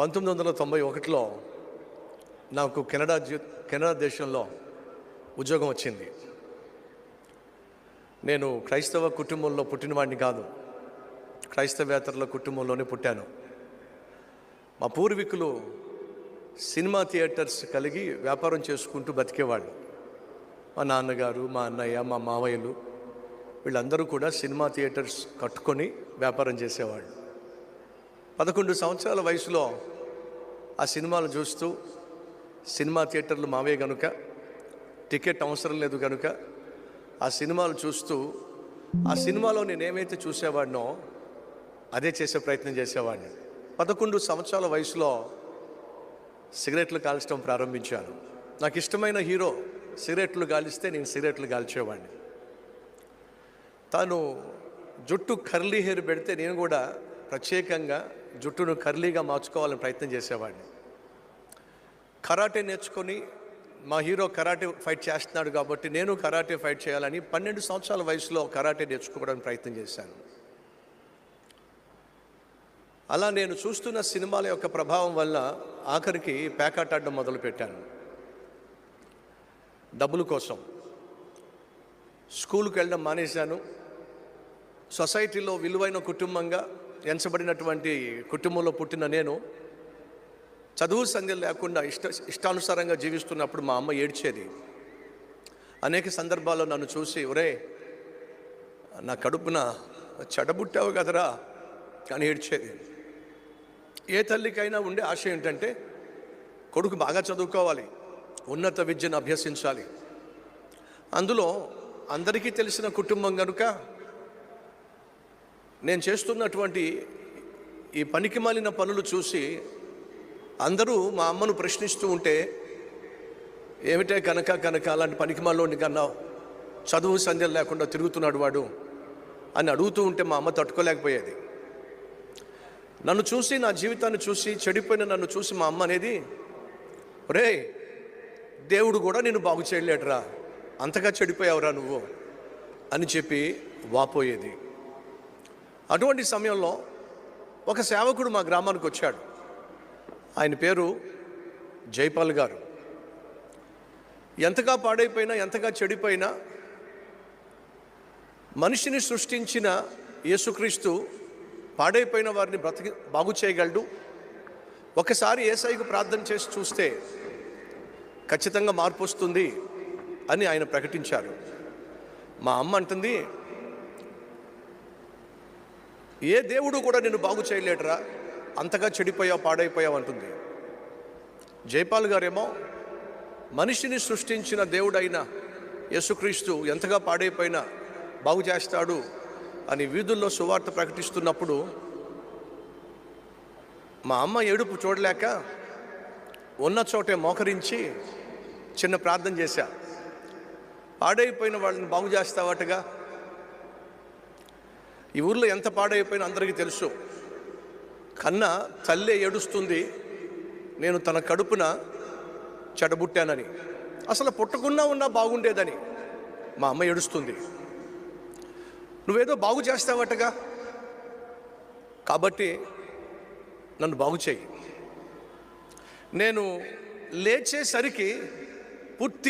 పంతొమ్మిది వందల తొంభై ఒకటిలో నాకు కెనడా కెనడా దేశంలో ఉద్యోగం వచ్చింది. నేను క్రైస్తవ కుటుంబంలో పుట్టినవాడిని కాదు క్రైస్తవేతరుల కుటుంబంలోనే పుట్టాను. మా పూర్వీకులు సినిమా థియేటర్స్ కలిగి వ్యాపారం చేసుకుంటూ బతికేవాళ్ళు. మా నాన్నగారు మా అన్నయ్య మా మావయ్యలు వీళ్ళందరూ కూడా సినిమా థియేటర్స్ కట్టుకొని వ్యాపారం చేసేవాళ్ళు. పదకొండు సంవత్సరాల వయసులో ఆ సినిమాలు చూస్తూ సినిమా థియేటర్లు మావే గనుక టికెట్ అవసరం లేదు కనుక ఆ సినిమాలు చూస్తూ ఆ సినిమాలో నేను ఏమైతే చూసేవాడినో అదే చేసే ప్రయత్నం చేసేవాడిని. పదకొండు సంవత్సరాల వయసులో సిగరెట్లు కాల్చడం ప్రారంభించాను. నాకు ఇష్టమైన హీరో సిగరెట్లు గాలిస్తే నేను సిగరెట్లు గాల్చేవాడిని. తాను జుట్టు కర్లీ హెయిర్ పెడితే నేను కూడా ప్రత్యేకంగా జుట్టును కర్లీగా మార్చుకోవాలని ప్రయత్నం చేసేవాడిని. కరాటే నేర్చుకొని మా హీరో కరాటే ఫైట్ చేస్తున్నాడు కాబట్టి నేను కరాటే ఫైట్ చేయాలని పన్నెండు సంవత్సరాల వయసులో కరాటే నేర్చుకోవడానికి ప్రయత్నం చేశాను. అలా నేను చూస్తున్న సినిమాల యొక్క ప్రభావం వల్ల ఆఖరికి ప్యాకాట్ ఆడడం మొదలుపెట్టాను. డబ్బుల కోసం. స్కూల్కి వెళ్ళడం మానేశాను. సొసైటీలో విలువైన కుటుంబంగా ఎంచబడినటువంటి కుటుంబంలో పుట్టిన నేను చదువు సంధ్య లేకుండా ఇష్ట ఇష్టానుసారంగా జీవిస్తున్నప్పుడు మా అమ్మ ఏడ్చేది. అనేక సందర్భాల్లో నన్ను చూసి ఒరే నా కడుపున చెడబుట్టావు కదరా? అని ఏడ్చేది. ఏ తల్లికైనా ఉండే ఆశ ఏంటంటే కొడుకు బాగా చదువుకోవాలి ఉన్నత విద్యను అభ్యసించాలి. అందులో అందరికీ తెలిసిన కుటుంబం కనుక నేను చేస్తున్నటువంటి ఈ పనికి మాలిన పనులు చూసి అందరూ మా అమ్మను ప్రశ్నిస్తూ ఉంటే ఏమిటే కనుక కనుక అలాంటి పనికి మాలోని కన్నా చదువు సంధ్యలు లేకుండా తిరుగుతున్నాడు వాడు అని అడుగుతూ ఉంటే మా అమ్మ తట్టుకోలేకపోయేది. నన్ను చూసి నా జీవితాన్ని చూసి చెడిపోయిన నన్ను చూసి మా అమ్మ అనేది రే దేవుడు కూడా నేను బాగు చేయలేడురా అంతగా చెడిపోయావురా నువ్వు అని చెప్పి వాపోయేది. అటువంటి సమయంలో ఒక సేవకుడు మా గ్రామానికి వచ్చాడు. ఆయన పేరు జైపాల్ గారు. ఎంతగా పాడైపోయినా ఎంతగా చెడిపోయినా మనిషిని సృష్టించిన యేసుక్రీస్తు పాడైపోయిన వారిని బ్రతికి బాగు చేయగలడు. ఒకసారి ఏసైకు ప్రార్థన చేసి చూస్తే ఖచ్చితంగా మార్పు వస్తుంది అని ఆయన ప్రకటించారు. మా అమ్మ అంటుంది ఏ దేవుడు కూడా నిన్ను బాగు చేయలేటరా అంతగా చెడిపోయావు పాడైపోయావు అంటుంది. జైపాల్ గారేమో మనిషిని సృష్టించిన దేవుడైన యేసుక్రీస్తు ఎంతగా పాడైపోయినా బాగు చేస్తాడు అని వీధుల్లో సువార్త ప్రకటిస్తున్నప్పుడు మా అమ్మ ఏడుపు చూడలేక ఉన్న చోటే మోకరించి చిన్న ప్రార్థన చేశా. పాడైపోయిన వాళ్ళని బాగు చేస్తావటగా? ఈ ఊర్లో ఎంత పాడైపోయినా అందరికీ తెలుసు. కన్న తల్లే ఏడుస్తుంది నేను తన కడుపున చెడబుట్టానని. అసలు పుట్టకున్నా ఉన్నా బాగుండేదని మా అమ్మ ఏడుస్తుంది. నువ్వేదో బాగు చేస్తావటగా? కాబట్టి నన్ను బాగు చేయి. నేను లేచేసరికి పూర్తి